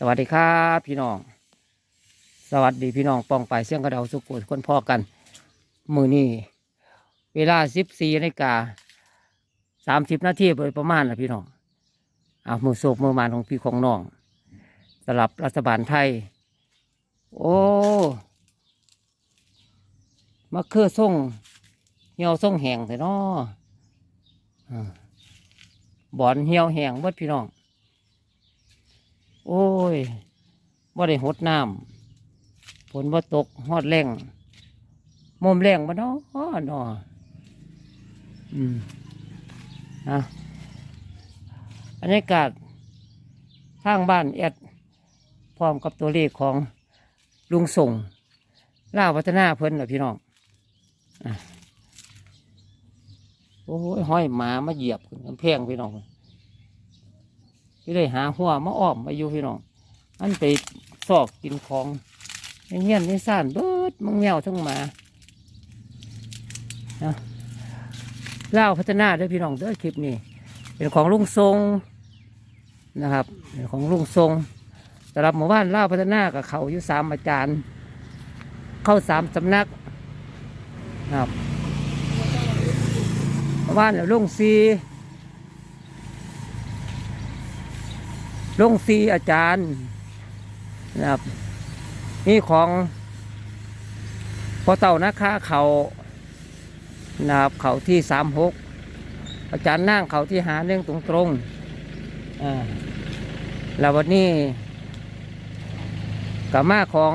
สวัสดีครับพี่น้อง สวัสดีพี่น้องปองไปเสียงกระเดาสุกุลคนพ่อกัน มือนี้เวลาสิบสี่นาฬิกาสามสิบนาทีโดยประมาณนะพี่น้องเอามือโศกมือมานของพี่ของน้องสลับรัฐบาลไทย โอ้มาคือส่งเหี่ยวส่งแหงแต่นออ่าบอนเหี่ยวแหงเบิดพี่น้อง โอ้ยว่าได้หดน้ำฝนว่าตกฮอดแรงมุมแรงมาเนาะเนาะอืมนะบรรยากาศทางบ้านแอดพร้อมกับตัวเลขของลุงส่งล่าวัฒนาเพิ่นเหรอพี่น้องอโอ้ยห้อยหมามาเหยียบขึ้นกำแพงพี่น้อง ที่ได้หาหัวมาอ้อมมาอยู่พี่น้องอันไปซอกกินของเงี้ยนี่ซ่านเบิดมังแมวทั้งหมานะล่าพัฒนาด้วยพี่น้องด้อคลิปนี้ เป็นของลุงทรงนะครับเป็นของลุงทรงสำหรับหมู่บ้านเล่าพัฒนากับเขาอยู่สามอาจารย์ เข้าสามสำนักนะครับหมู่บ้านเนี่ยลุงซี ลุงซีอาจารย์นะครับนี่ของพอเต่านะคะเขานะครับเขาที่สามหกอาจารย์นั่งเขาที่หาเรื่องตรงตรงอ่าแล้ววันนี้กับมาของ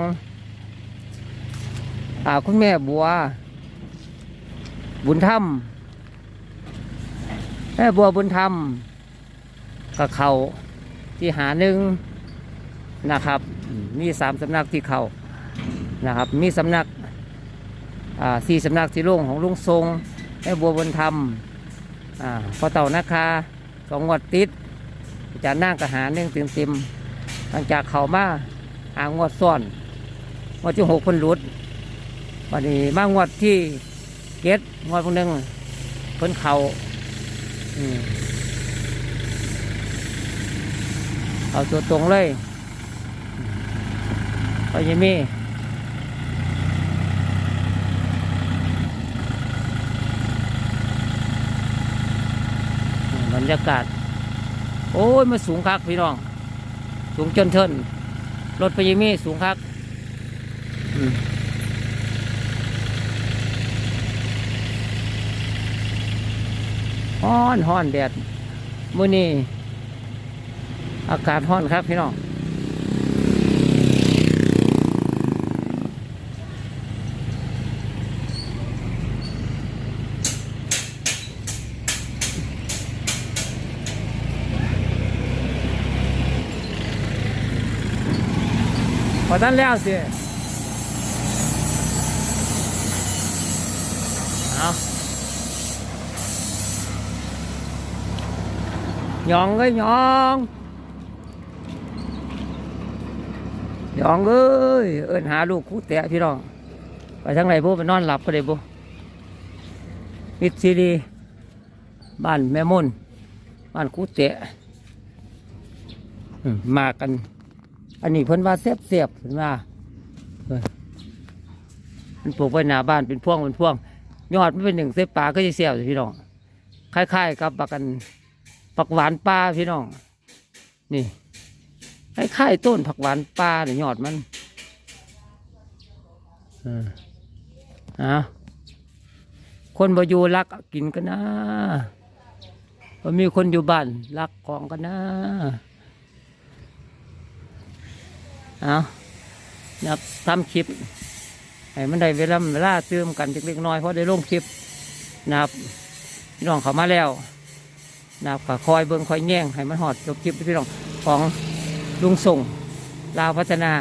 อ่าคุณแม่บัว บุญธรรมแม่บัวบุญธรรมกับเขา ที่หาหนึ่งนะครับอืมมีสามสำนักที่เขานะครับ มีสำนักอ่าสี่สำนักที่ลุงของลุงทรงแม่บัวบุญธรรมอ่าพอเต่านะคะสองงวัดติดอาจารย์นั่งกระหาหนึ่งเต็มเต็มๆหลังจากเขามาหางวดซ่อนงวดที่หกคนหลุดวันนี้มางวดที่เก็ดงวดพวกหนึ่งเพิ่นเขาอืม เอาตัวตรงเลยไปยังมีบรรยากาศ โอ้ยมาสูงคักพี่น้อง สูงจนเทินรถไปยิมีสูงครับอืมฮ้อนฮ้อนแดดมื้อนี้ อากาศฮ้อนครับพี่น้องพอท่านแล้วสิเอาหยองเอ้ยหยอง หยองเอ้ยเอินหาลูกคู่แตะพี่น้อง ไปทางไหนบุไปนอนหลับก็ได้บุมิดซีดี บ้านแม่มุนบ้านคู่แตะมากัน อันนี้เพิ่นว่าเสียบเสียบเพิ่นว่าเออมันปลูกไว้หน้าบ้านเป็นพ่วงเป็นพ่วง ยอดมันเป็นหนึ่งเส้นปลาก็จะเสียบพี่น้องคล้ายๆกับปักกันผักหวานปลาพี่น้อง นี่ คล้ายๆต้นผักหวานปลาเนี่ยยอดมันเออเอาคนบ่อยู่รักกินกันนะบ่มีคนอยู่บ้านรักของกันนะเอานะครับทำคลิปให้มันได้เวลาเวลาเติมกันเล็กๆน้อยเพราะได้ลงคลิปนะครับพี่น้องเขามาแล้วนะครับก็คอยเบิ่งคอยแย่งให้มันหอดจบคลิปพี่น้องของ ลุงส่งลาวพัฒนา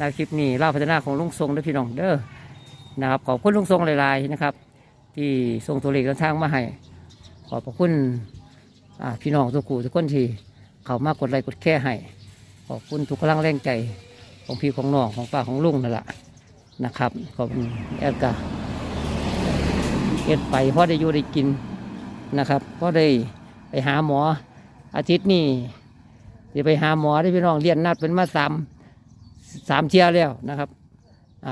ลาวคลิปนี้ลาวพัฒนาของลุงส่งด้อพี่น้องเด้อนะครับขอบคุณลุงส่งหลายๆนะครับ ที่ส่งตัวเลขทางมาให้ขอบพระคุณพี่น้องทุกคู่ทุกคนที่เขามากดไลค์กดแค่ให้ขอบคุณทุกกำลังแรงใจของพี่ของน้องของป้าของลุงนั่นแหละนะครับขอบคุณแอดกาเอ็ดไปเพราะได้อยู่ได้กินนะครับพราะได้ไปหาหมออาทิตย์นี้ จะไปหาหมอได้พี่น้องเรียนนัดเป็นมาสามสามเที่ยแล้วนะครับ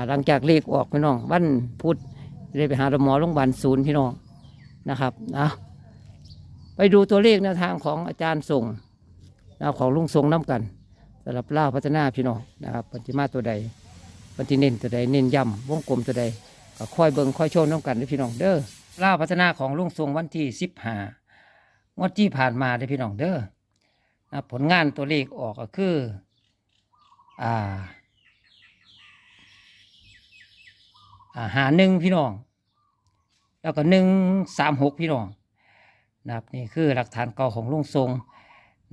หลังจากเลขออกพี่น้องวันพุธได้ไปหาหมอโรงพยาบาลศูนย์พี่น้องนะครับนะไปดูตัวเลขแนวทางของอาจารย์ส่งนะครับของลุงทรงน้ำกันสำหรับเล่าพัฒนาพี่น้องนะครับปฏิมาตัวใดปฏิเน้นตัวใดเน้นย้ำวงกลมตัวใดก็ค่อยเบิ่งค่อยโชว์น้ำกันด้พี่น้องเด้อเล่าพัฒนาของลุงทรงวันที่สิบห้างวดที่ผ่านมาเด้พี่น้องเด้อ นะผลงานตัวเลขออกก็คืออ่าหาหนึ่งพี่น้อง แล้วก็หนึ่งสามหกพี่น้องนะครับนี่คือหลักฐานเก่าของลุงทรง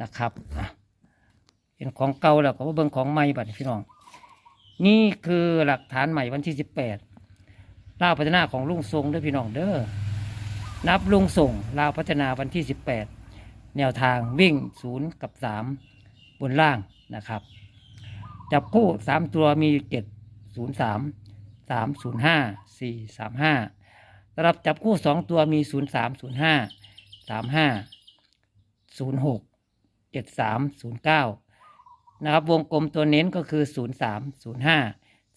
นะครับเป็นของเก่าแล้วก็ว่าเบิ่งของใหม่บัดพี่น้อง นี่คือหลักฐานใหม่วันที่สิบแปดลาวพัฒนาของลุงทรงด้วยพี่น้องเด้อนับลุงส่งลาวพัฒนาวันที่สิบแปด แนวทางวิ่ง 0 กับ 3 บนล่างนะครับ จับคู่ 3 ตัวมี 7 0 3 3 0 5 4 3 5สำหรับจับคู่ 2 ตัวมี 0 3 0 5 3 5 0 6 7 3 0 9 นะครับ วงกลมตัวเน้นก็คือ 0 3 0 5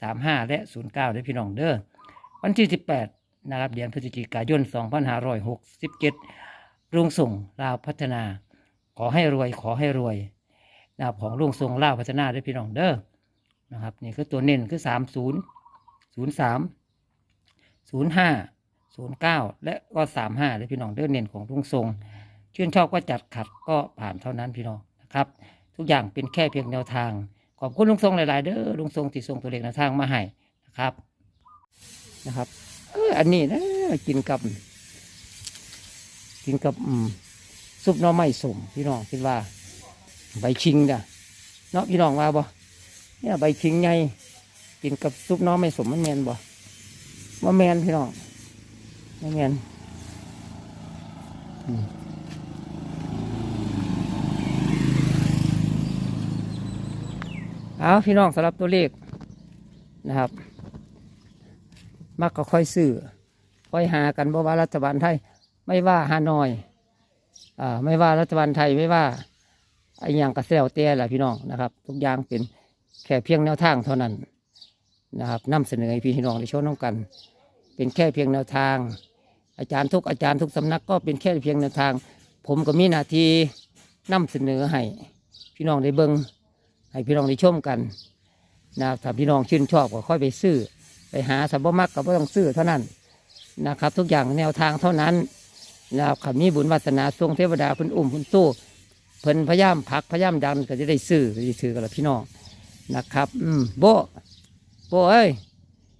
3 5 และ 0 9ด้วยพี่น้องเด้อวันที่ 18 นะครับเดือนพฤศจิกายน 2567 ลุงส่งลาวพัฒนา ขอให้รวยขอให้รวยนะครับของลุงส่งลาวพัฒนาด้วยพี่น้องเด้อนะครับนี่คือตัวเน้นคือสามศูนย์ศูนย์สามศูนย์ห้าศูนย์เก้าและก็สามห้าด้วยพี่น้องเด้อเน้นของลุงส่งชื่นชอบก็จัดขัดก็ผ่านเท่านั้นพี่น้องนะครับ ทุกอย่างเป็นแค่เพียงแนวทาง ขอบคุณลุงทรงหลาย ๆ เด้อลุงทรงที่ส่งตัวเลขแนวทางมาให้นะครับนะครับเอออันนี้นะกินกับ กินกับซุปน่อไม้สมพี่น้องคิดว่า ใบชิงจ้ะเนาะพี่น้องว่าบ่เนี่ยใบชิงไงกินกับซุปน่อไม้สมมันแมนบ่ว่าแมนพี่น้องไม่แมนอืมเอาพี่น้องสำหรับตัวเลขนะครับ มักก็ค่อยซื้อค่อยหากันบ่ว่ารัฐบาลไทย ไม่ว่าฮานอยอ่าไม่ว่ารัฐบาลไทยไม่ว่าไอ้อย่างกระเซลเตี้ยแหละพี่น้องนะครับ ทุกอย่างเป็นแค่เพียงแนวทางเท่านั้นนะครับนำเสนอให้พี่น้องได้ชมน้องกัน เป็นแค่เพียงแนวทาง อาจารย์ทุกอาจารย์ทุกสำนักก็เป็นแค่เพียงแนวทาง ผมก็มีหน้าที่นำเสนอให้พี่น้องได้เบิงให้พี่น้องได้ชมกันนะครับถ้าพี่น้องชื่นชอบก็ค่อยไปซื้อ ไปหาสับมักก็ไม่ต้องซื้อเท่านั้นนะครับ ทุกอย่างแนวทางเท่านั้น นะครับขันมีบุญวาสนาทรงเทวดาเพิ่นอุ้มเพิ่นสู้เพิ่นพยายามผลักพยายามดันก็จะได้ซื้อก็จะซื้อกันละพี่น้องนะครับ อืมโบโบเอ้ย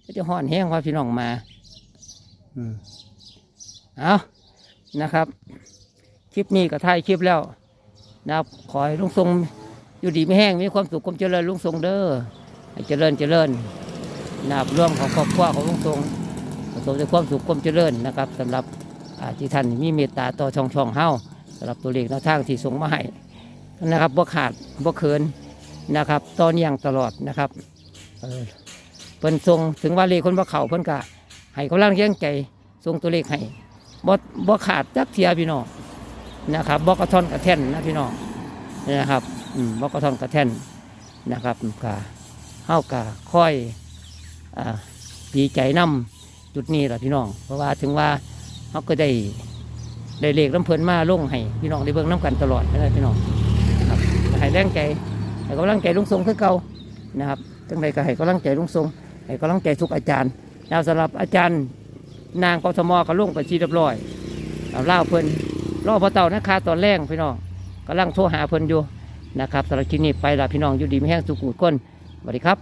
ก็จะห่อนแห้งว่าพี่น้องมา อืมเอานะครับ คลิปนี้ก็ถ่ายคลิปแล้วนะครับขอให้ลุงทรงอยู่ดีไม่แห้งมีความสุขความเจริญลุงทรงเด้อเจริญเจริญนะครับร่วมของครอบครัวของลุงทรงประสบด้วยความสุขความเจริญนะครับสำหรับ ที่ท่านมีเมตตาต่อช่องช่องเฮาสำหรับตัวเลขแนวทางที่ส่งมาให้นะครับบ่ขาดบ่เขินนะครับตอนยังตลอดนะครับเพิ่นส่งถึงว่าเลขคนบ่เข่าเพิ่นก็ให้กำลังเลี้ยงใจส่งตัวเลขให้บ่บ่ขาดจักเทียพี่น้องนะครับบ่กระท่อนกระแท่นนะพี่น้องนะครับบ่กระท่อนกระแท่นนะครับก็เฮาก็ค่อยอ่าดีใจนํจุดนี้แหละพี่น้อง เพราะว่าถึงว่า เขาก็ได้ได้เลขน้ำเพลินมาลงให้พี่น้องได้เบิ่งน้ำกันตลอดนะพี่น้องครับให้แรงใจให้กำลังใจลุงทรงคือเก่านะครับจังใดก็ให้กำลังใจลุงทรงให้กำลังใจทุกอาจารย์แล้วสำหรับอาจารย์นางกทมก็ลงไปชีเรียบร้อยเล่าเพิ่นรอพอเต่านะคะตอนแรกพี่น้องกำลังโทรหาเพลินอยู่นะครับสำหรับคลิปนี้ไปละพี่น้องอยู่ดีไม่แห้งสุขุมก้นสวัสดีครับ